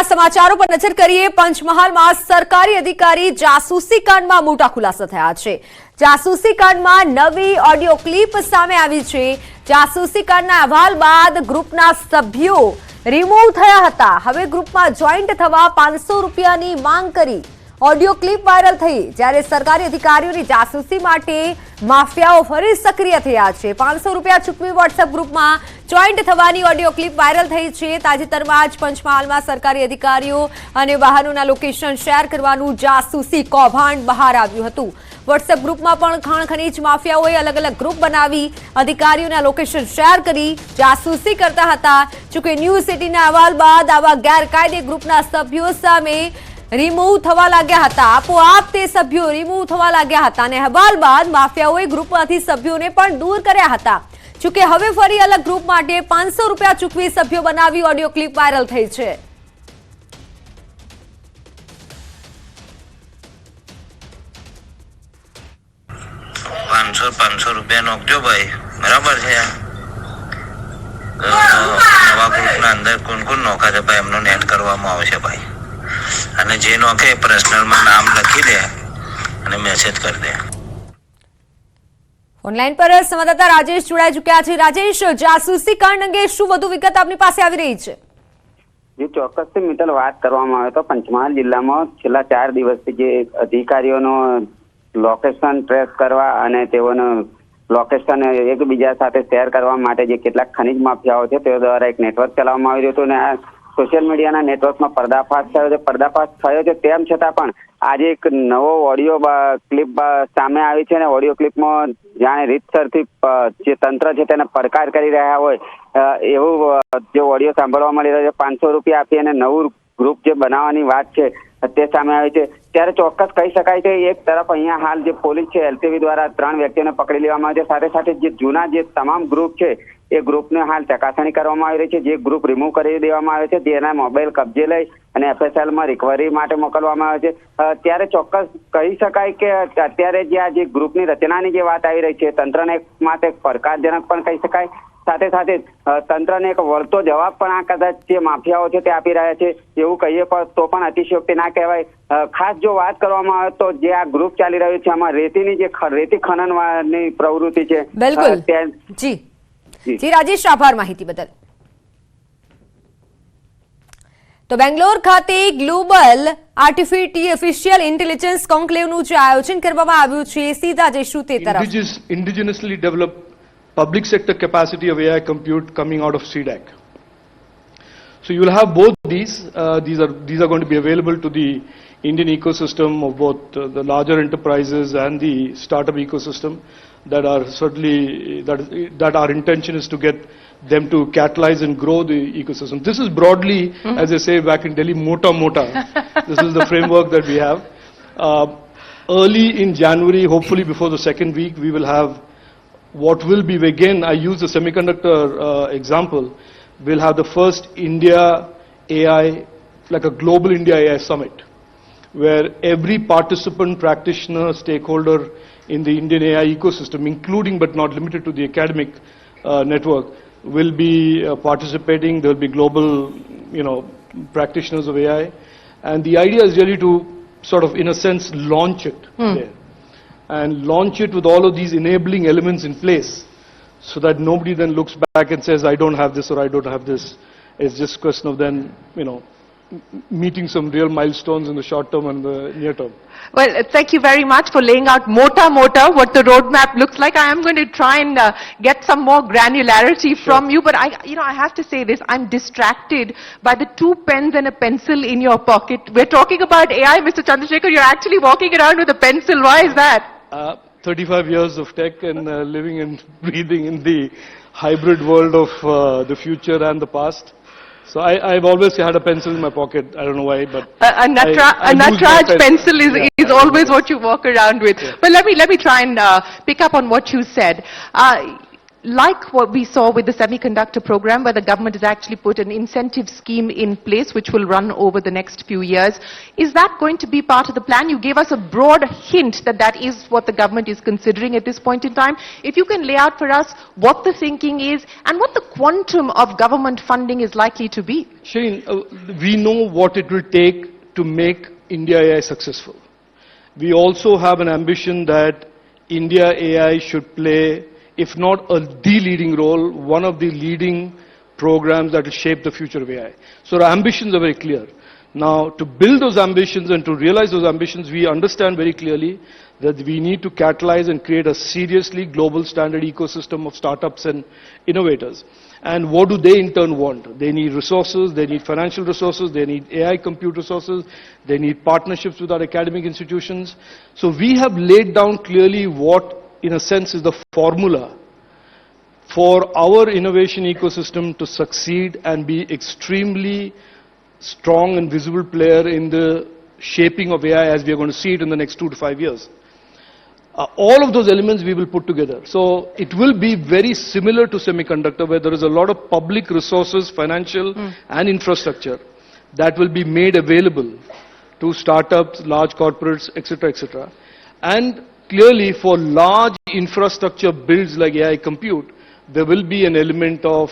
મહત્વના સમાચારો પર નજર કરીએ. પંચમહાલમાં સરકારી અધિકારી જાસૂસી કાંડમાં મોટા ખુલાસા થયા છે. જાસૂસી કાંડમાં નવી ઓડિયો ક્લિપ સામે આવી છે. જાસૂસી કાંડના અહેવાલ બાદ ગ્રુપના સભ્યો રિમૂવ થયા હતા. હવે ગ્રુપમાં જોઈન્ટ થવા પાંચસો રૂપિયાની માંગ કરી ઓડિયો ક્લિપ વાયરલ થઈ. જ્યારે સરકારી અધિકારીઓની જાસૂસી માટે માફિયાઓ ફરી સક્રિય થયા છે. પાંચસો રૂપિયા ચૂકવી વોટ્સએપ ગ્રુપમાં જોઈન્ટ થવાની ઓડિયો ક્લિપ વાયરલ થઈ છે. તાજેતરમાં જ પંચમહાલમાં સરકારી અધિકારીઓ અને વાહનોના લોકેશન શેર કરવાનું જાસૂસી કૌભાંડ બહાર આવ્યું હતું. વોટ્સએપ ગ્રુપમાં પણ ખાણ ખનીજ માફિયાઓએ અલગ અલગ ગ્રુપ બનાવી અધિકારીઓના લોકેશન શેર કરી જાસૂસી કરતા હતા. જોકે ન્યૂઝ સિટીના અહેવાલ બાદ આવા ગેરકાયદે ગ્રુપના સભ્યો સામે રિમૂવ થવા લાગ્યા હતા. આપોઆપ તે સભ્યો રિમૂવ થવા લાગ્યા હતા અને અહેવાલ બાદ માફિયાઓએ ગ્રુપમાંથી સભ્યોને પણ દૂર કર્યા હતા. જોકે હવે ફરી અલગ ગ્રુપ માટે પાંચસો રૂપિયા ચૂકવી સભ્યો બનાવી ઓડિયો ક્લિપ વાયરલ થઈ છે. પાંચસો પાંચસો રૂપિયા નોખજો ભાઈ. બરાબર છે નવા ગ્રુપના અંદર કોણ કોણ નોખા ભાઈ? એમનું નેટ કરવામાં આવશે ભાઈ. અને જે નોખે પર્સનલમાં નામ લખી દે અને મેસેજ કરી દે. ઓનલાઈન પર સંવાદદાતા રાજેશ જોડાઈ ચુક્યા છે. રાજેશ, જાસૂસી કાંડ અંગે શું વધુ વિગત આપની પાસે આવી રહી છે? જે ચોક્કસથી મિત્તલ વાત કરવામાં આવે તો પંચમહાલ જિલ્લામાં છેલ્લા ચાર દિવસથી જે અધિકારીઓનો લોકેશન ટ્રેસ કરવા અને તેઓનો લોકેશન એકબીજા સાથે શેર કરવા માટે જે કેટલાક ખનિજ માફિયાઓ છે, તેઓ દ્વારા એક નેટવર્ક ચલાવવામાં આવી રહ્યું હતું અને આ સોશિયલ મીડિયાના નેટવર્કમાં પર્દાફાશ થયો છે. પર્દાફાશ થયો છે તેમ છતાં પણ આજે એક નવો ઓડિયો ક્લિપ સામે આવી છે અને ઓડિયો ક્લિપમાં જાણે રીતસરથી જે તંત્ર છે તેને પડકાર કરી રહ્યા હોય એવું જે ઓડિયો સાંભળવા મળી રહ્યો છે. પાંચસો રૂપિયા આપી અને નવું ગ્રુપ જે બનાવવાની વાત છે, તે સામે આવી છે. ત્યારે ચોક્કસ કહી શકાય છે, એક તરફ અહીંયા હાલ જે પોલીસ છે એલસીબી દ્વારા ત્રણ વ્યક્તિઓને પકડી લેવામાં આવે છે. સાથે સાથે જે જૂના જે તમામ ગ્રુપ છે એ ગ્રુપને હાલ ચકાસણી કરવામાં આવી રહી છે. જે ગ્રુપ રિમૂવ કરી દેવામાં આવે છે જેના મોબાઈલ કબજે લઈ અને એફએસએલમાં માં રિકવરી માટે મોકલવામાં આવે છે. ત્યારે ચોક્કસ કહી શકાય કે અત્યારે જે આ જે ગ્રુપની રચનાની જે વાત આવી રહી છે તંત્રને માટે પડકારજનક પણ કહી શકાય. સાથે સાથે તંત્રને એક વળતો જવાબ પણ આ કદાચ જે માફિયાઓ છે તે આપી રહ્યા છે એવું કહીએ પણ તો પણ અતિશયોક્તિ ના કહેવાય. ખાસ જો વાત કરવામાં આવે તો જે આ ગ્રુપ ચાલી રહ્યું છે આમાં રેતીની જે રેતી ખનનની પ્રવૃત્તિ છે બિલકુલ. જી. જી. રાજેશ આભાર માહિતી બદલ તો બેંગ્લોર ખાતે ગ્લોબલ આર્ટિફિશિયલ ઇન્ટેલિજન્સ કોન્ક્લેવનું જે આયોજન કરવામાં આવ્યું છે સીધા જઈશું તે તરફ indigenously developed public sector capacity of AI compute coming out of CDAC. So you will have both these. Uh, these are these are going to be available to the Indian ecosystem of both uh, the larger enterprises and the startup ecosystem. That are certainly that that our intention is to get them to catalyze and grow the ecosystem. This is broadly, as they say back in Delhi, mota mota. this is the framework that we have. Uh, early in January, hopefully before the second week, we will have what will be again, I use the semiconductor uh, example, we'll have the first India AI, like a global India AI summit, where every participant, practitioner, stakeholder in the Indian AI ecosystem, including but not limited to the academic uh, network, will be uh, participating. There will be global, you know, practitioners of AI, and the idea is really to sort of, in a sense, launch it there and launch it with all of these enabling elements in place so that nobody then looks back and says, I don't have this or I don't have this. It's just a question of then, you know, meeting some real milestones in the short term and the near term. Well, thank you very much for laying out mota mota what the roadmap looks like. I am going to try and uh, get some more granularity from you, but I, you know, I have to say this: I'm distracted by the two pens and a pencil in your pocket. We're talking about AI, Mr. Chandrasekhar. You're actually walking around with a pencil. Why is that? Uh, 35 years of tech and uh, living and breathing in the hybrid world of uh, the future and the past. So I, I've always had a pencil in my pocket. I don't know why, but A, a, Natra, I- I a lose my Natraj pencil is, Yeah, is I always what you walk around with. But let me, let me try and uh, pick up on what you said. Uh, like what we saw with the semiconductor program, where the government has actually put an incentive scheme in place which will run over the next few years. Is that going to be part of the plan? You gave us a broad hint that that is what the government is considering at this point in time. If you can lay out for us what the thinking is and what the quantum of government funding is likely to be. Shane, uh, we know what it will take to make India AI successful. We also have an ambition that India AI should play, if not a the leading role, one of the leading programs that will shape the future of AI. So our ambitions are very clear. Now, to build those ambitions and to realize those ambitions, we understand very clearly that we need to catalyze and create a seriously global standard ecosystem of startups and innovators. And what do they in turn want? They need resources, they need financial resources, they need AI compute resources, they need partnerships with our academic institutions. So we have laid down clearly what, in a sense, is the formula for our innovation ecosystem to succeed and be extremely strong and visible player in the shaping of AI as we are going to see it in the next two to five years. Uh, all of those elements we will put together. So it will be very similar to semiconductor where there is a lot of public resources, financial and infrastructure that will be made available to startups, large corporates, etc., etc. And clearly for large infrastructure builds like AI compute, there will be an element of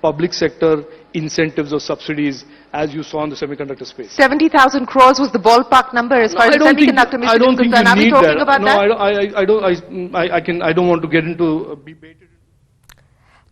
public sector incentives or subsidies as you saw in the semiconductor space. 70,000 crores was the ballpark number as far as I don't think, semiconductor I don't is think concerned. Are we talking that. about no, that? I don't, I, I don't, I, I, I can, I don't want to get into, uh, be baited.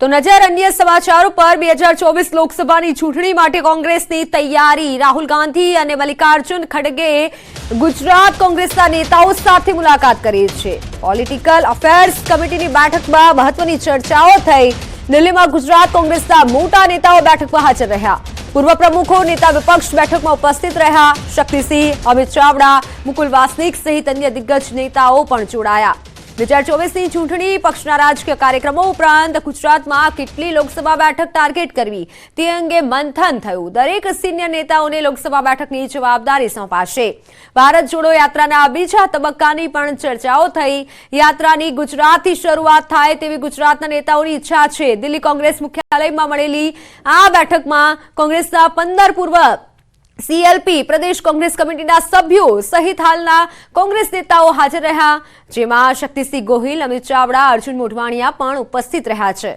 તો નજર અન્ય સમાચારો પર બે હજાર ચોવીસ લોકસભાની ચૂંટણી માટે કોંગ્રેસની તૈયારી. રાહુલ ગાંધી અને મલ્લિકાર્જુન ખડગે ગુજરાત કોંગ્રેસના નેતાઓ સાથે મુલાકાત કરી છે. પોલિટિકલ અફેર્સ કમિટીની બેઠકમાં મહત્વની ચર્ચાઓ થઈ. દિલ્હીમાં ગુજરાત કોંગ્રેસના મોટા નેતાઓ બેઠકમાં હાજર રહ્યા. પૂર્વ પ્રમુખો નેતા વિપક્ષ બેઠકમાં ઉપસ્થિત રહ્યા. શક્તિસિંહ, અમિત ચાવડા, મુકુલ વાસનિક સહિત અન્ય દિગ્ગજ નેતાઓ પણ જોડાયા. બે હજાર ચોવીસની ચૂંટણી પક્ષના રાજકીય કાર્યક્રમો ઉપરાંત ગુજરાતમાં કેટલી લોકસભા બેઠક ટાર્ગેટ કરવી તે અંગે મંથન થયું. દરેક સિનિયર નેતાઓને લોકસભા બેઠકની જવાબદારી સોંપાશે. ભારત જોડો યાત્રાના બીજા તબક્કાની પણ ચર્ચાઓ થઈ. યાત્રાની ગુજરાતથી શરૂઆત થાય તેવી ગુજરાતના નેતાઓની ઈચ્છા છે. દિલ્હી કોંગ્રેસ મુખ્યાલયમાં મળેલી આ બેઠકમાં કોંગ્રેસના પંદર પૂર્વ સીએલપી પ્રદેશ કોંગ્રેસ કમિટીના સભ્યો સહિત હાલના કોંગ્રેસ નેતાઓ હાજર રહ્યા જેમાં શક્તિસિંહ ગોહિલ અમિત ચાવડા અર્જુન મોઢવાણિયા પણ ઉપસ્થિત રહ્યા છે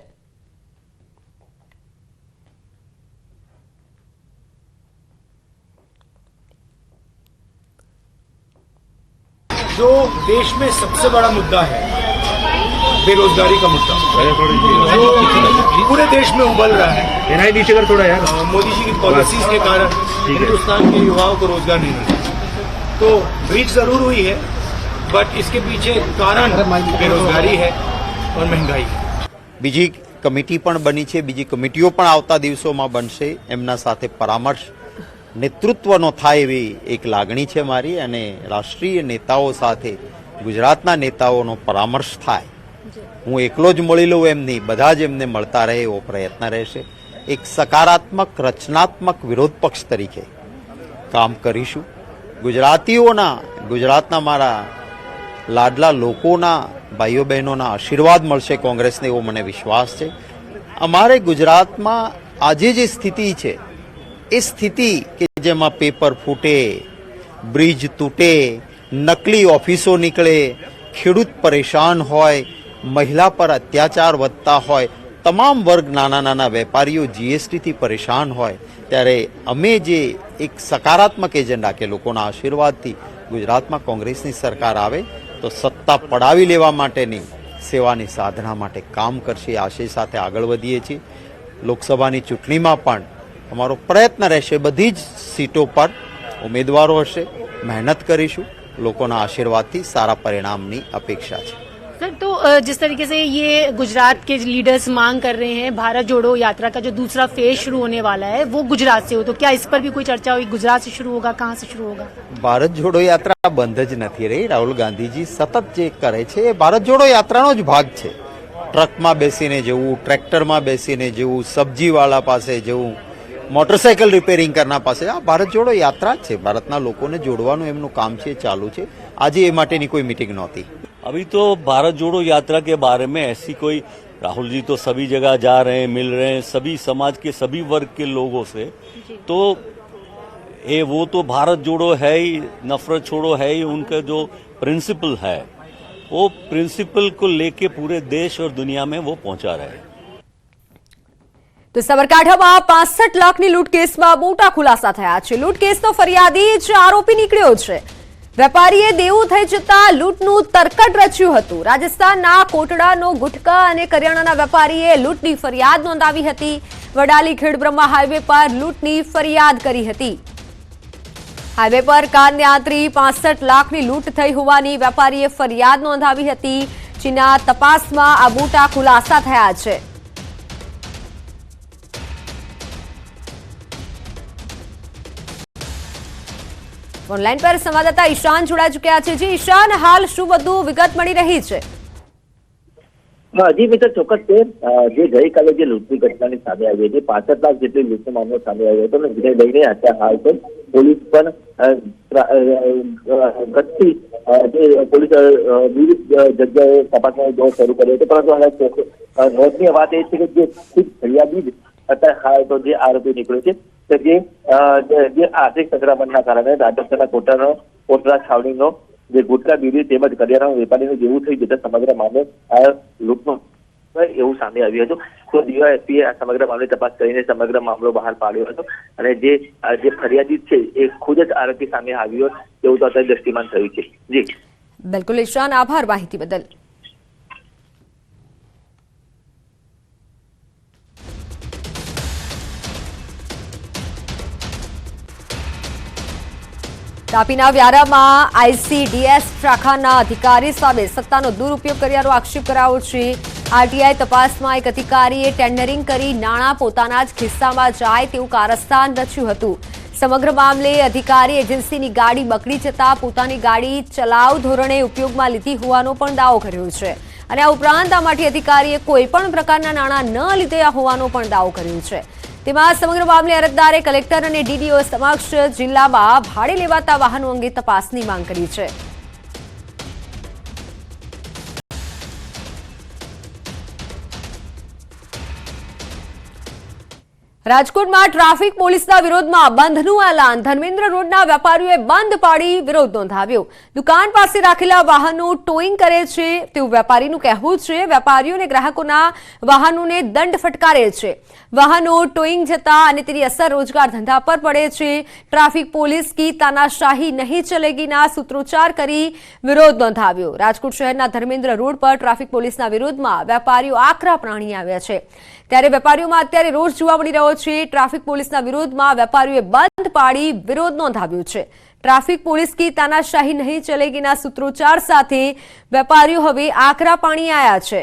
जो देश में सबसे बड़ा मुद्दा है बेरोजगारी का मुद्दा जो पूरे देश में उबल रहा है एनआई नीचे कर थोड़ा यार अ, मोदी जी की पॉलिसीज के कारण हिंदुस्तान के युवाओं को रोजगार नहीं मिला तो ब्रीच जरूर हुई है बट इसके पीछे कारण बेरोजगारी है और महंगाई है બીજી કમિટી પણ બની છે બીજી કમિટીઓ પણ આવતા દિવસોમાં બનશે એમના સાથે પરામર્શ નેતૃત્વનો થાય એવી એક લાગણી છે મારી અને રાષ્ટ્રીય નેતાઓ સાથે ગુજરાતના નેતાઓનો પરામર્શ થાય હું એકલો જ મળી લઉં એમ નહીં બધા જ એમને મળતા રહે એવો પ્રયત્ન રહેશે એક સકારાત્મક, રચનાત્મક વિરોધ પક્ષ તરીકે કામ કરીશું. ગુજરાતીઓના, ગુજરાતના મારા લાડલા લોકોના ભાઈઓ બહેનોના આશીર્વાદ મળશે, કોંગ્રેસને એવો મને વિશ્વાસ છે. અમારે ગુજરાતમાં આજે જે સ્થિતિ છે, એ સ્થિતિ કે જેમાં પેપર ફૂટે, બ્રિજ તૂટે, નકલી ઓફિસો નીકળે, ખેડૂત પરેશાન હોય, મહિલા પર અત્યાચાર વધતા હોય તમામ વર્ગ નાના નાના વેપારીઓ જીએસટીથી પરેશાન હોય, ત્યારે અમે જે એક સકારાત્મક એજન્ડા કે લોકોના આશીર્વાદથી ગુજરાતમાં કોંગ્રેસની સરકાર આવે, તો સત્તા પડાવી લેવા માટેની સેવાની સાધના માટે કામ કરશે. આશય સાથે આગળ વધીએ છીએ. લોકસભાની ચૂંટણીમાં પણ અમારો પ્રયત્ન રહેશે બધી જ સીટો પર. ઉમેદવારો હશે. મહેનત કરીશું. લોકોના આશીર્વાદથી સારા પરિણામની અપેક્ષા છે. सर तो अ, जिस तरीके से ये गुजरात के लीडर्स मांग कर रहे हैं भारत जोड़ो यात्रा का जो दूसरा फेज शुरू होने वाला है वो गुजरात से हो तो क्या इस पर भी कोई चर्चा हुई गुजरात से शुरू होगा कहाँ से शुरू होगा ભારત જોડો યાત્રા બંધ જ નથી રહી રાહુલ ગાંધીજી સતત જે કરે છે એ ભારત જોડો યાત્રાનો જ ભાગ છે ટ્રકમાં બેસીને જવું ટ્રેક્ટરમાં બેસીને જવું સબ્જીવાળા પાસે જવું મોટરસાયકલ રિપેરિંગ કરના પાસે આ ભારત જોડો યાત્રા જ છે ભારતના લોકોને જોડવાનું એમનું કામ છે એ ચાલુ છે આજે એ માટેની કોઈ મીટિંગ નહોતી अभी तो भारत जोड़ो यात्रा के बारे में ऐसी कोई राहुल जी तो सभी जगह जा रहे हैं मिल रहे हैं सभी समाज के सभी वर्ग के लोगों से तो ये वो तो भारत जोड़ो है ही नफरत छोड़ो है ही उनका जो प्रिंसिपल है वो प्रिंसिपल को लेके पूरे देश और दुनिया में वो पहुंचा रहे हैं તો સાબરકાંઠામાં પાસઠ લાખની લૂંટ કેસમાં મોટા ખુલાસા થયા છે લૂંટ કેસનો ફરિયાદી જ આરોપી નીકળ્યો છે વેપારીએ દેવું થઈ જતા લૂંટનું તરકટ રચ્યું હતું. રાજસ્થાનના કોટડાનો ગુટકા અને કરિયાણાના વેપારીએ લૂંટની ફરિયાદ નોંધાવી હતી. વડાલી ખેડબ્રહ્મા હાઈવે પર લૂંટની ફરિયાદ કરી હતી. હાઈવે પર કારને આંતરી પાસઠ લાખની લૂંટ થઈ હોવાની વેપારીએ ફરિયાદ નોંધાવી હતી. જેના તપાસમાં આ મોટા ખુલાસા થયા છે. ઓનલાઈન પર સંવાદદાતા ઈશાન જોડાઈ ચુક્યા છે. જી ઈશાન હાલ શું બધું વિગત મળી રહી છે? હજી મિત્ર ચોક્કસ છે. જે ગઈકાલે જે લૂંટની ઘટનાની સામે આવી હતી પાસઠ લાખ જેટલી લૂંટનો મામલો સામે આવ્યો હતો અને વિજય લઈને અત્યારે હાલ તો પોલીસ પણ અ, જે પોલીસ વિવિધ જગ્યાએ તપાસનો દોર શરૂ કર્યો હતો. પરંતુ હવે નોંધની વાત એ છે કે જે ફરિયાદી અત્યારે હાલ તો જે આરોપી નીકળ્યો છે કે જે, જે- આર્થિક સંક્રમણના કારણે રાજસ્થાનના કોટાનો, કોટરા છાવણીનો, જે ગુટકા, બીડી તેમજ કરિયાણા વેપારીનું જેવું થઈ જતા સમગ્ર મામલે આ લૂંટનો એવું સામે આવ્યું હતું. તો ડીવાયએસપીએ આ સમગ્ર મામલે તપાસ કરીને સમગ્ર મામલો બહાર પાડ્યો હતો. અને જે જે ફરિયાદી છે એ ખુદ જ આરોપી સામે આવ્યો તેવું તો અત્યારે દ્રષ્ટિમાન થયું છે. જી. બિલકુલ, ઈશાન, આભાર માહિતી બદલ. તાપીના વ્યારામાં આઈસીડીએસ શાખાના અધિકારી સામે સત્તાનો દુરુપયોગ કર્યાનો આક્ષેપ કરાયો છે. આરટીઆઈ તપાસમાં એક અધિકારીએ ટેન્ડરિંગ કરી નાણાં પોતાના જ ખિસ્સામાં જાય તેવું કારસ્તાન રચ્યું હતું. સમગ્ર મામલે અધિકારી એજન્સીની ગાડી બગડી જતા પોતાની ગાડી ચલાવ ધોરણે ઉપયોગમાં લીધી હોવાનો પણ દાવો કર્યો છે. અને આ ઉપરાંત આ માટે અધિકારીએ કોઈ પણ પ્રકારના નાણાં ન લીધા હોવાનો પણ દાવો કર્યો છે. તેમાં સમગ્ર મામલે અરજદારે કલેક્ટર અને ડીડીઓ સમક્ષ જિલ્લામાં ભાડે લેવાતા વાહનો અંગે તપાસની માંગ કરી છે. રાજકોટમાં ટ્રાફિક પોલીસના વિરોધમાં બંધનું એલાન. ધર્મેન્દ્ર રોડના વેપારીઓએ બંધ પાડી વિરોધ નોંધાવ્યો. દુકાન પાસે રાખેલા વાહનો ટોઈંગ કરે છે તેવું વેપારીનું કહેવું છે. વેપારીઓ અને ગ્રાહકોના વાહનોને દંડ ફટકારે છે. વાહનો ટોઈંગ જતા અને તેની અસર રોજગાર ધંધા પર પડે છે. ટ્રાફિક પોલીસ કી તાનાશાહી નહીં ચલેગીના સૂત્રોચ્ચાર કરી વિરોધ નોંધાવ્યો. રાજકોટ શહેરના ધર્મેન્દ્ર રોડ પર ટ્રાફિક પોલીસના વિરોધમાં વેપારીઓ આકરા પ્રાણી આવ્યા છે. ત્યારે વેપારીઓમાં અત્યારે રોષ જોવા મળી રહ્યો છે. ટ્રાફિક પોલીસના વિરોધમાં વેપારીઓએ બંધ પાડી વિરોધ નોંધાવ્યો છે. ટ્રાફિક પોલીસ કી તાનાશાહી નહીં ચલેગીના સૂત્રોચ્ચાર સાથે વેપારીઓ હવે આકરા પાણી આવ્યા છે.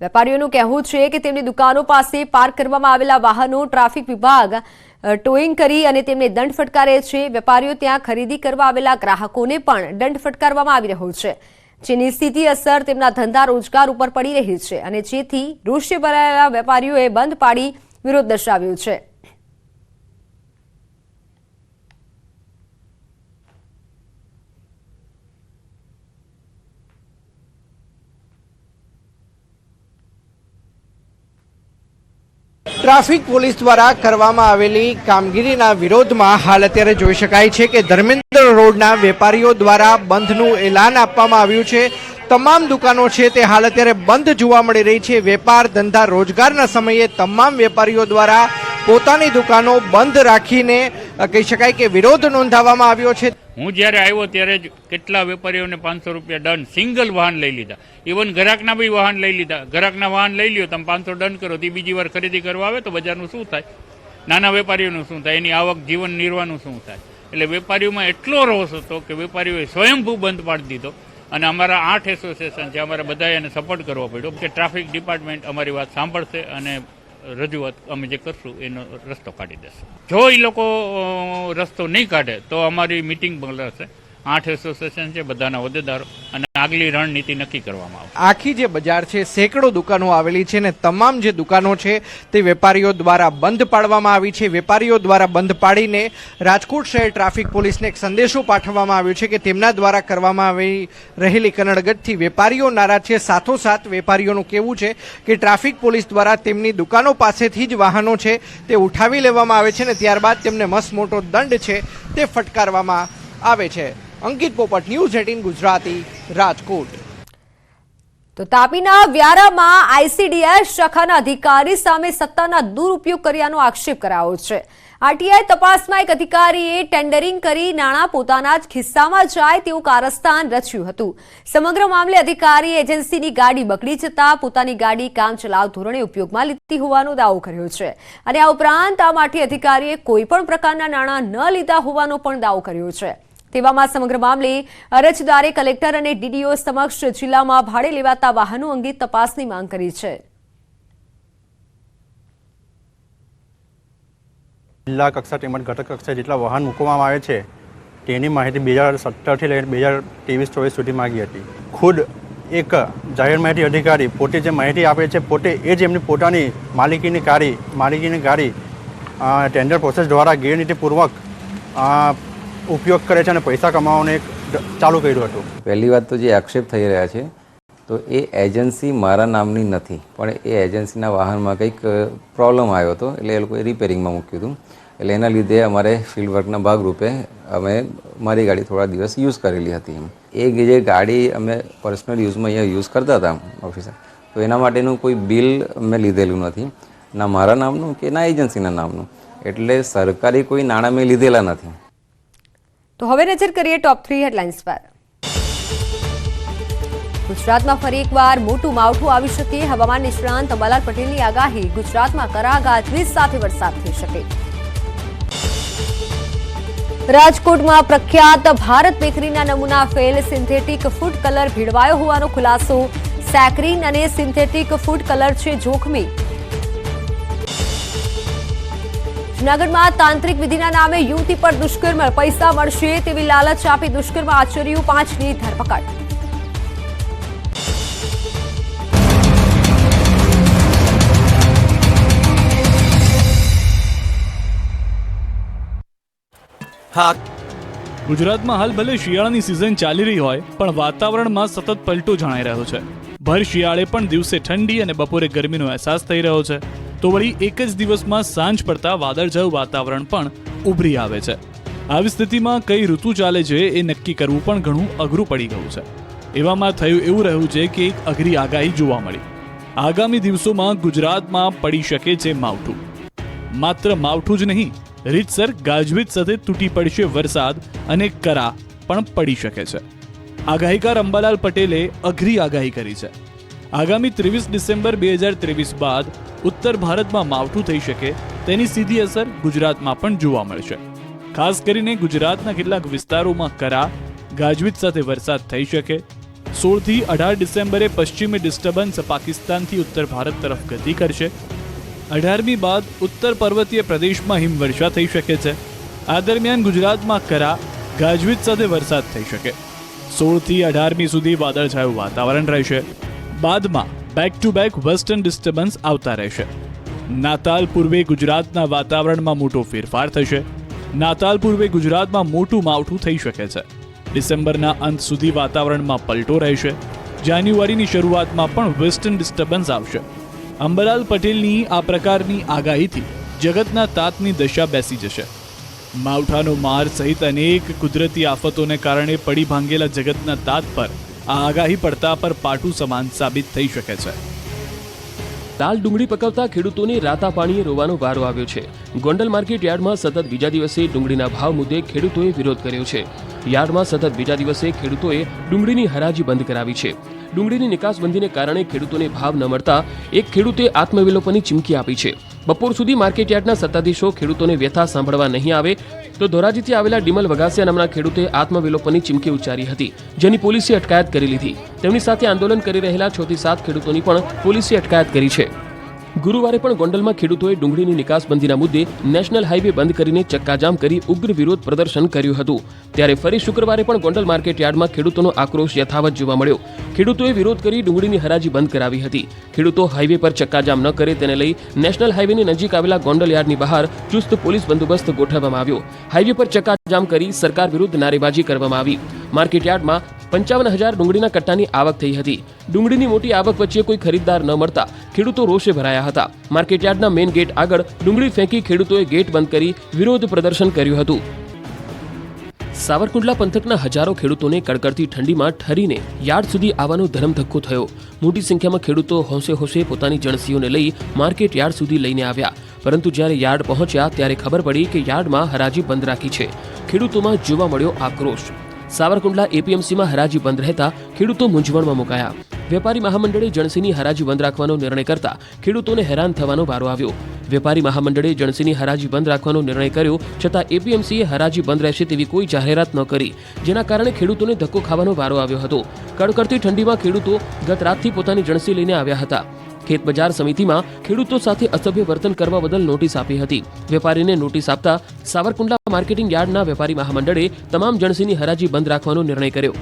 વેપારીઓનું કહેવું છે કે તેમની દુકાનો પાસે પાર્ક કરવામાં આવેલા વાહનો ટ્રાફિક વિભાગ ટોઈંગ કરી અને તેમને દંડ ફટકારે છે. વેપારીઓ ત્યાં ખરીદી કરવા આવેલા ગ્રાહકોને પણ દંડ ફટકારવામાં આવી રહ્યો છે. જેની સીધી અસર તેમના ધંધા રોજગાર ઉપર પડી રહી છે અને જેથી રોષે ભરાયેલા વેપારીઓએ બંધ પાડી વિરોધ દર્શાવ્યો છે. ટ્રાફિક પોલીસ દ્વારા કરવામાં આવેલી કામગીરીના વિરોધમાં હાલ અત્યારે જોઈ શકાય છે કે ધર્મેન્દ્ર રોડના વેપારીઓ દ્વારા બંધનું એલાન આપવામાં આવ્યું છે. તમામ દુકાનો છે તે હાલ અત્યારે બંધ જોવા મળી રહી છે. વેપાર ધંધા રોજગારના સમયે તમામ વેપારીઓ દ્વારા પોતાની દુકાનો બંધ રાખીને કહી શકાય કે વિરોધ નોંધાવવામાં આવ્યો છે. હું જ્યારે આવ્યો ત્યારે જ કેટલા વેપારીઓને પાંચસો રૂપિયા દંડ સિંગલ વાહન લઈ લીધા. ઇવન ગ્રાહકના બી વાહન લઈ લીધા. ગ્રાહકના વાહન લઈ લ્યો, તમે પાંચસો દંડ કરો, તે બીજી વાર ખરીદી કરવા આવે તો બજારનું શું થાય? નાના વેપારીઓનું શું થાય? એની આવક, જીવન નિર્વાહનું શું થાય? એટલે વેપારીઓમાં એટલો રોષ હતો કે વેપારીઓએ સ્વયંભૂ બંધ પાડી દીધો. અને અમારા આઠ એસોસિએશન છે, અમારે બધાએ એને સપોર્ટ કરવો પડ્યો. કે ટ્રાફિક ડિપાર્ટમેન્ટ અમારી વાત સાંભળશે અને રજૂઆત અમે જે કરશું, એનો રસ્તો કાઢી દેશે. જો એ લોકો રસ્તો નહીં કાઢે, તો અમારી મિટિંગ બોલાશે આઠ એસોસિએશન છે, બધાના હોદ્દેદારો અને આગલી રણનીતિ નક્કી કરવામાં આવશે. આખી જે બજાર છે, સેંકડો દુકાનો આવેલી છે ને તમામ જે દુકાનો છે, તે વેપારીઓ દ્વારા બંધ પાડવામાં આવી છે. વેપારીઓ દ્વારા બંધ પાડીને રાજકોટ શહેર ટ્રાફિક પોલીસને એક સંદેશો પાઠવવામાં આવ્યો છે કે તેમના દ્વારા કરવામાં આવી રહેલી કનડગતથી વેપારીઓ નારાજ છે. સાથોસાથ વેપારીઓનું કહેવું છે કે ટ્રાફિક પોલીસ દ્વારા તેમની દુકાનો પાસેથી જ વાહનો છે, તે ઉઠાવી લેવામાં આવે છે ને ત્યારબાદ તેમને મસ્ત મોટો દંડ છે, તે ફટકારવામાં આવે છે. અંકિત પોપટ ન્યૂઝ એટીન ગુજરાતી રાજકોટ. તો તાપીના વ્યારામાં આઈસીડીએસ શાખાના અધિકારી સામે સત્તાના દુરુપયોગ કર્યાનો આક્ષેપ કરાયો છે. આરટીઆઈ તપાસમાં એક અધિકારીએ ટેન્ડરિંગ કરી નાણાં પોતાના જ ખિસ્સામાં જાય તેવું કારસ્તાન રચ્યું હતું. સમગ્ર મામલે અધિકારી એજન્સીની ગાડી બગડી જતા પોતાની ગાડી કામ ચલાવ ધોરણે ઉપયોગમાં લીધી હોવાનો દાવો કર્યો છે. અને આ ઉપરાંત આ માટે અધિકારીએ કોઈ પણ પ્રકારના નાણાં ન લીધા હોવાનો પણ દાવો કર્યો છે. તેવામાં સમગ્ર મામલે અરજદારે કલેક્ટર અને ડીડીઓ સમક્ષ જિલ્લામાં ભાડે લેવાતા વાહનો અંગે તપાસની માંગ કરી છે. જિલ્લા કક્ષા તેમજ ઘટક કક્ષા જેટલા વાહન મૂકવામાં આવે છે તેની માહિતી બે હજાર સત્તરથી લઈને બે હજાર ત્રેવીસ ચોવીસ સુધી માગી હતી. ખુદ એક જાહેર માહિતી અધિકારી પોતે જે માહિતી આપે છે પોતે એ જ એમની પોતાની માલિકીની ગાડી માલિકીની ગાડી ટેન્ડર પ્રોસેસ દ્વારા ગેરનીતિપૂર્વક અ, ઉપયોગ કરે છે અને પૈસા કમાવાનું એક ચાલુ કર્યું હતું. પહેલી વાત તો જે આક્ષેપ થઈ રહ્યા છે, તો એ એજન્સી મારા નામની નથી, પણ એ એજન્સીના વાહનમાં કંઈક પ્રોબ્લેમ આવ્યો હતો, એટલે એ લોકોએ રિપેરિંગમાં મૂક્યું હતું. એટલે એના લીધે અમારે ફિલ્ડ વર્કના ભાગરૂપે અમે મારી ગાડી થોડા દિવસ યુઝ કરેલી હતી એ જે ગાડી અમે પર્સનલ યુઝમાં અહીંયા યુઝ કરતા હતા ઓફિસર, તો એના માટેનું કોઈ બિલ મેં લીધેલું નથી, ના મારા નામનું કે ના એજન્સીના નામનું. એટલે સરકારી કોઈ નાણાં મેં લીધેલા નથી. તો હવે નજર કરીએ ટોપ થ્રી હેડલાઇન્સ પર. ગુજરાતમાં ફરી એકવાર મોટું માવઠું આવી શકે. હવામાન નિષ્ણાંત અંબાલાલ પટેલની આગાહી. ગુજરાતમાં કરા ગાજવીજ સાથે વરસાદ થઈ શકે. રાજકોટમાં પ્રખ્યાત ભારત બેકરીના નમૂના ફેલ. સિન્થેટિક ફૂડ કલર ભીડવાયો હોવાનો ખુલાસો. સેક્રીન અને સિન્થેટિક ફૂડ કલર છે જોખમી. જૂનાગઢમાં તાંત્રિક વિધિના નામે યુવતી પર દુષ્કર્મ પૈસા મળશે તેવી લાલચ આપી દુષ્કર્મ આચર્યું પાંચની ધરપકડ. ગુજરાતમાં હાલ ભલે શિયાળાની સિઝન ચાલી રહી હોય પણ વાતાવરણમાં સતત પલટો જણાઈ રહ્યો છે. ભર શિયાળે પણ દિવસે ઠંડી અને બપોરે ગરમીનો અહેસાસ થઈ રહ્યો છે. તો વળી એક જ દિવસમાં સાંજ પડતા વાદળછાયું વાતાવરણ પણ ઉભરી આવે છે. આવી સ્થિતિમાં કઈ ઋતુ ચાલે છે એ નક્કી કરવું પણ ઘણું અઘરું પડી ગયું છે. એવામાં થયું એવું રહ્યું છે કે એક અઘરી આગાહી જોવા મળી. આગામી દિવસોમાં ગુજરાતમાં પડી શકે છે માવઠું. માત્ર માવઠું જ નહીં, રીતસર ગાજવીજ સાથે તૂટી પડશે વરસાદ અને કરા પણ પડી શકે છે. આગાહીકાર અંબાલાલ પટેલે અઘરી આગાહી કરી છે. આગામી ત્રેવીસ ડિસેમ્બર બે હજાર ત્રેવીસ બાદ ઉત્તર ભારતમાં માવઠું થઈ શકે તેની સીધી અસર ગુજરાતમાં પણ જોવા મળશે. ખાસ કરીને ગુજરાતના કેટલાક વિસ્તારોમાં કરા, ગાજવીજ સાથે વરસાદ થઈ શકે. સોળથી અઢાર ડિસેમ્બરે પશ્ચિમી ડિસ્ટર્બન્સ પાકિસ્તાનથી ઉત્તર ભારત તરફ ગતિ કરશે. અઢારમી બાદ ઉત્તર પર્વતીય પ્રદેશમાં હિમવર્ષા થઈ શકે છે. આ દરમિયાન ગુજરાતમાં કરા, ગાજવીજ સાથે વરસાદ થઈ શકે. સોળથી અઢારમી સુધી વાદળછાયું વાતાવરણ રહેશે. બાદમાં back to back western disturbance આવતા રહેશે. નાતાલ પૂર્વે ગુજરાતના વાતાવરણમાં મોટો ફેરફાર થશે. નાતાલ પૂર્વે ગુજરાતમાં મોટું માવઠું થઈ શકે છે. ડિસેમ્બરના અંત સુધી વાતાવરણમાં પલટો રહેશે. જાન્યુઆરીની શરૂઆતમાં પણ વેસ્ટર્ન ડિસ્ટર્બન્સ આવશે. અંબલાલ પટેલની આ પ્રકારની આગાહીથી જગતના તાતની દશા બેસી જશે. માવઠાનો માર સહિત અનેક કુદરતી આફતોને કારણે પડી ભાંગેલા જગતના તાત પર આ આગાહી પડતા પર પાટું સમાન સાબિત થઈ શકે છે. તાલ ડુંગળી પકવતા ખેડૂતોને રાતા પાણીએ રોવાનો વારો આવ્યો છે. ગોંડલ માર્કેટ યાર્ડમાં સતત બીજા દિવસે ડુંગળીના ભાવ મુદ્દે ખેડૂતોએ વિરોધ કર્યો છે. યાર્ડમાં સતત બીજા દિવસે ખેડૂતોએ ડુંગળીની હરાજી બંધ કરાવી છે. ડુંગળીની નિકાસબંધીને કારણે ખેડૂતોને ભાવ ન મળતા એક ખેડૂતે આત્મવિલોપનની ચીમકી આપી છે. બપોર સુધી માર્કેટ યાર્ડના સત્તાધીશો ખેડૂતોને વ્યથા સાંભળવા નહીં આવે તો ધોરાજીથી આવેલા ડિમલ વગાસિયા નામના ખેડૂતે આત્મવિલોપનની ચીમકી ઉચ્ચારી હતી, જેની પોલીસે અટકાયત કરી લીધી. તેમની સાથે આંદોલન કરી રહેલા છ થી સાત ખેડૂતોની પણ પોલીસે અટકાયત કરી છે. ગુરુવારે પણ ગોંડલમાં ખેડૂતોએ ડુંગળીની નિકાસબંધીના મુદ્દે નેશનલ હાઈવે બંધ કરીને ચક્કાજામ કરી ઉગ્ર વિરોધ પ્રદર્શન કર્યું હતું. ત્યારે ફરી શુક્રવારે પણ ગોંડલ માર્કેટ યાર્ડમાં ખેડૂતોનો આક્રોશ યથાવત જોવા મળ્યો. ખેડૂતોએ વિરોધ કરી ડુંગળીની હરાજી બંધ કરાવી હતી. ખેડૂતો હાઈવે પર ચક્કાજામ ન કરે તેને લઈ નેશનલ હાઈવેની નજીક આવેલા ગોંડલ યાર્ડની બહાર ચુસ્ત પોલીસ બંદોબસ્ત ગોઠવવામાં આવ્યો. હાઈવે પર ચક્કાજામ કરી સરકાર વિરુદ્ધ નારેબાજી કરવામાં આવી. માર્કેટ યાર્ડમાં પંચાવન હજાર ડુંગળીના કટ્ટાની આવક થઈ હતી. ડુંગળીની મોટી આવક વચ્ચે કોઈ ખરીદદાર ન મળતા ખેડૂતો રોષે ભરાયા. હતા. માર્કેટયાર્ડના મેઇન ગેટ આગળ ડુંગળી ફેંકી ખેડૂતોએ ગેટ બંધ કરી વિરોધ પ્રદર્શન કર્યું હતું. સાવરકુંડલા પંથકના હજારો ખેડૂતોને કડકડતી ઠંડીમાં ઠરીને યાર્ડ સુધી આવવાનો ધરમધક્કો થયો. મોટી સંખ્યામાં ખેડૂતો હોંશે હોંશે પોતાની જણસીઓને લઈ માર્કેટ યાર્ડ સુધી લઈને આવ્યા. પરંતુ જ્યારે યાર્ડ પહોંચ્યા ત્યારે ખબર પડી કે યાર્ડમાં હરાજી બંધ રાખી છે. ખેડૂતોમાં જોવા મળ્યો આક્રોશ. સાવરકુંડલા એપીએમસીમાં હરાજી બંધ રહેતા ખેડૂતો મૂંઝવણમાં મુકાયા. વેપારી મહામંડળે જણસીની હરાજી બંધ રાખવાનો નિર્ણય કરતા ખેડૂતોને હેરાન થવાનો વારો આવ્યો. વેપારી મહામંડળે જણસીની હરાજી બંધ રાખવાનો નિર્ણય કર્યો છતાં એપીએમસીએ હરાજી બંધ રહેશે તેવી કોઈ જાહેરાત ન કરી, જેના કારણે ખેડૂતોને ધક્કો ખાવાનો વારો આવ્યો હતો. કડકડતી ઠંડીમાં ખેડૂતો ગત રાતથી પોતાની જણસી લઈને આવ્યા હતા. ખેત બજાર સમિતિમાં ખેડૂતો સાથે અસભ્ય વર્તન કરવા બદલ નોટિસ આપી હતી. વેપારીને નોટિસ આપતા સાવરકુંડલા માર્કેટિંગ યાર્ડના વેપારી મહામંડળે તમામ જણસીની હરાજી બંધ રાખવાનો નિર્ણય કર્યો.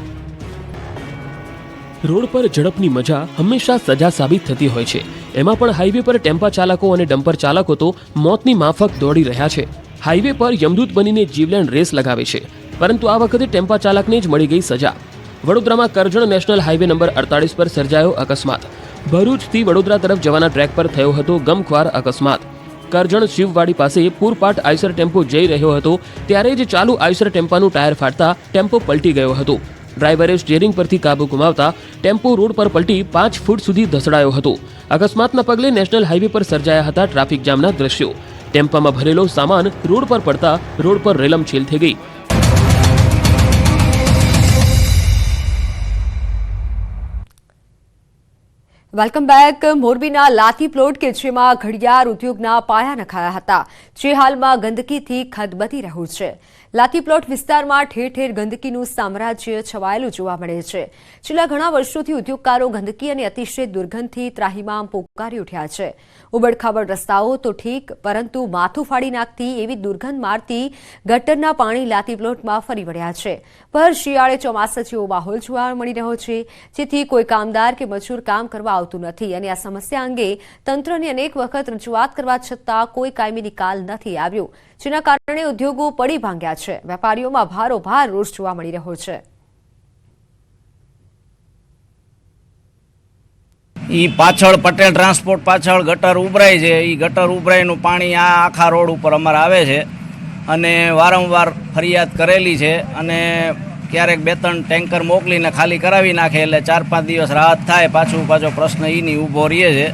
રોડ પર ઝડપની મજા હંમેશા સજા સાબિત થતી હોય છે. એમાં પણ હાઈવે પર ટેમ્પા ચાલકો અને ડમ્પર ચાલકો તો મોતની માફક દોડી રહ્યા છે. હાઈવે પર યમદૂત બનીને જીવલેણ રેસ લગાવે છે. પરંતુ આ વખતે ટેમ્પા ચાલકને જ મળી ગઈ સજા. વડોદરામાં કરજણ નેશનલ હાઈવે નંબર અડતાલીસ પર સર્જાયો અકસ્માત. ભરૂચથી વડોદરા તરફ જવાના ટ્રેક પર થયો હતો ગમખ્વાર અકસ્માત. કરજણ શિવવાડી પાસે પૂરપાટ આઈસર ટેમ્પો જઈ રહ્યો હતો, ત્યારે જ ચાલુ આઈસર ટેમ્પાનું ટાયર ફાટતા ટેમ્પો પલટી ગયો હતો. ડ્રાઈવરે સ્ટીયરિંગ પરથી કાબુ ગુમાવતા ટેમ્પો રોડ પર પલટી પાંચ ફૂટ સુધી ધસડાયો હતો. અકસ્માતના પગલે નેશનલ હાઈવે પર સર્જાયા હતા ટ્રાફિક જામના દ્રશ્યો. ટેમ્પામાં ભરેલો સામાન રોડ પર પડતા રોડ પર રેલમછેલ થઈ ગઈ. Welcome back. મોરબીના લાથી પ્લોટ કે જેમાં ઘડિયાળ ઉદ્યોગના પાયા નખાયા હતા. જે હાલમાં ગંદકીથી ખદબદી રહ્યું છે. લાથી પ્લોટ વિસ્તારમાં ઠેર ઠેર ગંદકીનું સામ્રાજ્ય છવાયેલું જોવા મળે છે. છેલ્લા ઘણા વર્ષોથી ઉદ્યોગકારો ગંદકી અને અતિશય દુર્ગંધથી ત્રાહીમામ પોકારી ઉઠ્યા છે. ઉબડખાબડ રસ્તાઓ તો ઠીક, પરંતુ માથું ફાડી નાખતી એવી દુર્ગંધ મારતી ગટરના પાણી લાતી પ્લોટમાં ફરી વળ્યા છે. પર શિયાળે ચોમાસા જેવો માહોલ જોવા મળી રહ્યો છે, જેથી કોઈ કામદાર કે મજૂર કામ કરવા આવતું નથી અને આ સમસ્યા અંગે તંત્રને અનેક વખત રજૂઆત કરવા છતાં કોઈ કાયમી નિકાલ નથી આવ્યો. જેના કારણે ઉદ્યોગો પડી ભાંગ્યા છે. વેપારીઓમાં ભારોભાર રોષ જોવા મળી રહ્યો છે. એ પાછળ પટેલ ટ્રાન્સપોર્ટ પાછળ ગટર ઉભરાય છે. એ ગટર ઉભરાયનું પાણી આ આખા રોડ ઉપર અમારે આવે છે અને વારંવાર ફરિયાદ કરેલી છે અને ક્યારેક બે ત્રણ ટેન્કર મોકલીને ખાલી કરાવી નાખે એટલે ચાર પાંચ દિવસ રાહત થાય. પાછું પાછો પ્રશ્ન એની ઊભો રહે છે.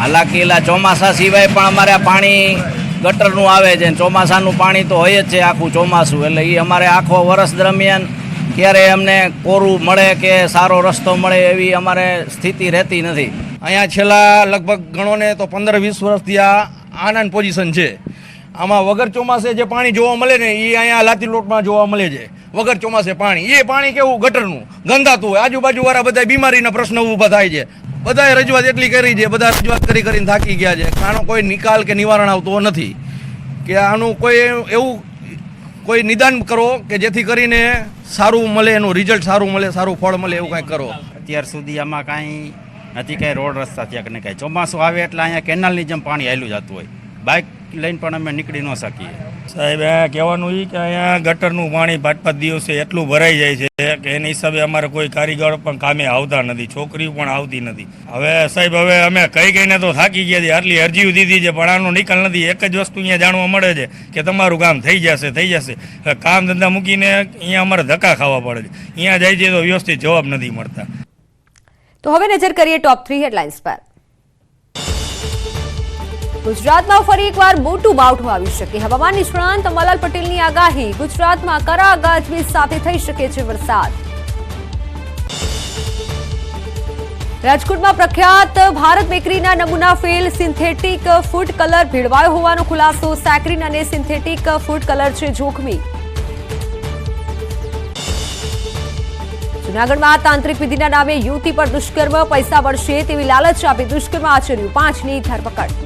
હાલાકી એલા ચોમાસા સિવાય પણ અમારે પાણી ગટરનું આવે છે ચોમાસાનું પાણી તો હોય જ છે આખું ચોમાસું. એટલે એ અમારે આખો વર્ષ દરમિયાન ક્યારે અમને કોરું મળે કે સારો રસ્તો મળે એવી અમારે સ્થિતિ રહેતી નથી. અહીંયા છેલ્લા લગભગ ગણો ને તો પંદર વીસ વર્ષથી આ આનંદ પોઝિશન છે. આમાં વગર ચોમાસે જે પાણી જોવા મળે ને એ અહીંયા લાતી લોટમાં જોવા મળે છે. વગર ચોમાસે પાણી. એ પાણી કેવું? ગટરનું. ગંધાતું હોય. આજુબાજુ વાળા બધા બીમારીના પ્રશ્નો ઊભા થાય છે. બધાએ રજૂઆત એટલી કરી છે, બધા રજૂઆત કરી કરીને થાકી ગયા છે. આનો કોઈ નિકાલ કે નિવારણ આવતો નથી. કે આનું કોઈ એવું, કોઈ નિદાન કરો કે જેથી કરીને સારું મળે, એનું રિઝલ્ટ સારું મળે, સારું ફળ મળે, એવું કાંઈક કરો. અત્યાર સુધી આમાં કાંઈ નથી, કાંઈ રોડ રસ્તા ત્યાં કે કાંઈ ચોમાસું આવે એટલે અહીંયા કેનાલની જેમ પાણી હાલ્યું જતું હોય. બાઇક લઈને પણ અમે નીકળી ન શકીએ. સાહેબ અહીંયા કહેવાનું એ કે અહીંયા ગટરનું પાણી પાંચ પાંચ દિવસે એટલું ભરાઈ જાય છે કે એના હિસાબે અમારે કોઈ કારીગર પણ કામે આવતા નથી છોકરીઓ પણ આવતી નથી. હવે સાહેબ હવે અમે કઈ કઈને તો થાકી ગયા છે આટલી અરજીઓ દીધી છે પણ આનો નિકાલ નથી. એક જ વસ્તુ અહીંયા જાણવા મળે છે કે તમારું કામ થઈ જશે થઈ જશે. કામ ધંધા મૂકીને અહીંયા અમારે ધક્કા ખાવા પડે છે. અહીંયા જાય છે તો વ્યવસ્થિત જવાબ નથી મળતા. તો હવે નજર કરીએ ટોપ થ્રી હેડલાઇન્સ પર. ગુજરાતમાં ફરી એકવાર મોટું માવઠું આવી શકે. હવામાન નિષ્ણાંત અંબાલાલ પટેલની આગાહી. ગુજરાતમાં કરા ગાજવીજ સાથે થઈ શકે છે વરસાદ. રાજકોટમાં પ્રખ્યાત ભારત બેકરીના નમૂના ફેલ. સિન્થેટિક ફૂડ કલર ભેળવાયો હોવાનો ખુલાસો. સેક્રીન અને સિન્થેટિક ફૂડ કલર છે જોખમી. જૂનાગઢમાં તાંત્રિક વિધિના નામે યુવતી પર દુષ્કર્મ. પૈસા મળશે તેવી લાલચ આપી દુષ્કર્મ આચર્યું પાંચની ધરપકડ.